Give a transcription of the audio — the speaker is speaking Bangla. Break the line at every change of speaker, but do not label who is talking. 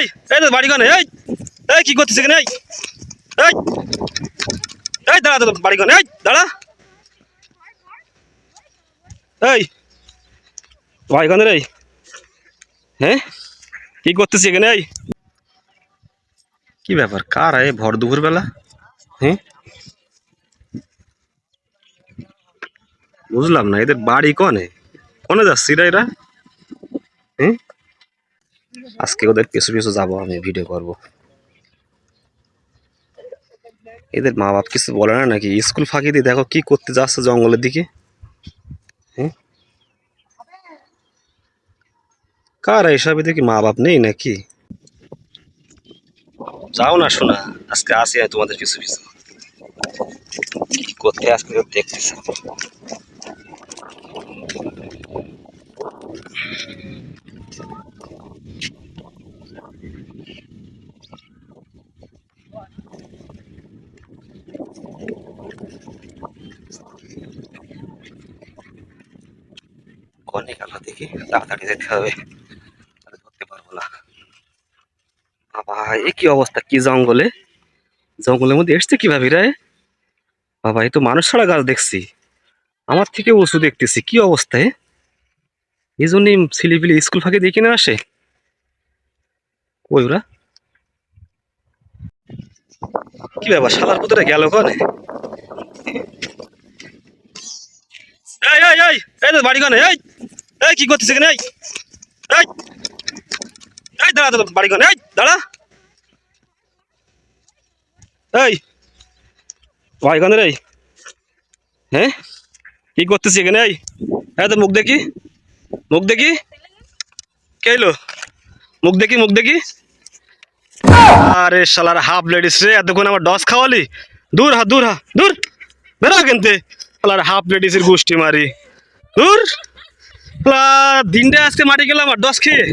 এই এই তো বাড়ি গনে এই এই কি করতেছে এখানে এই এই এই দাঁড়া দাঁড়া বাড়ি গনে এই দাঁড়া। এই বাড়ি গনে রে। হ্যাঁ? কি করতেছি এখানে এই? কি ব্যাপার কার আয় ভর দুপুর বেলা হ্যাঁ? বুঝলাম না এদের বাড়ি কনে? কোনে যাচ্ছি রা এরা? হ্যাঁ? আজকে ওদের পিছু পিছু যাব, আমি ভিডিও করব। এদের মা বাপ কিছু বলে না নাকি? স্কুল ফাঁকি দিয়ে দেখো কি করতে যাচ্ছে জঙ্গলের দিকে। হ্যাঁ? কার এসবে দেখি মা বাপ নেই নাকি? যাও না শোনা, আজকে আসি তোমাদের পিছু পিছু। কি করতে আজকে দেখতেছি। অনেক আলো দেখি, তাড়াতাড়ি যেতে হবে। ধরতে পারব না। বাবা, এ কি অবস্থা? কি জঙ্গলে? জঙ্গলের মধ্যে এসছে কীভাবে রে? বাবা এই তো মানুষ ছাড়া গাছ দেখছি। আমার থেকে উঁচু দেখতেছি, কি অবস্থায় এই জন্যই ছেলেপিলে স্কুল ফাঁকে দেখি না আসে। ওই ওরা। কি ব্যাপার, শালার কোথায় গেল কনে এই বাড়ি কনে, এই! এই, কি এই এই এই, দাঁড়া দাঁড়া, বাড়ি এই, দাঁড়া। এই রে। হ্যাঁ? কি করতেছি এখানে, এই? হ্যাঁ তো মুখ দেখি। মুখ দেখি। কে মুখ দেখি মুখ দেখি। আরে হাফ লেডিস রে, এতক্ষণ আমার ডস খাওয়ালি? দূর হা দূর হা, দূর। বেরো কিনতে হাফ লেডিসের গোষ্ঠী মারি। দূর। দিনটা আজকে মাটি গেলাম আর দশ খেয়ে।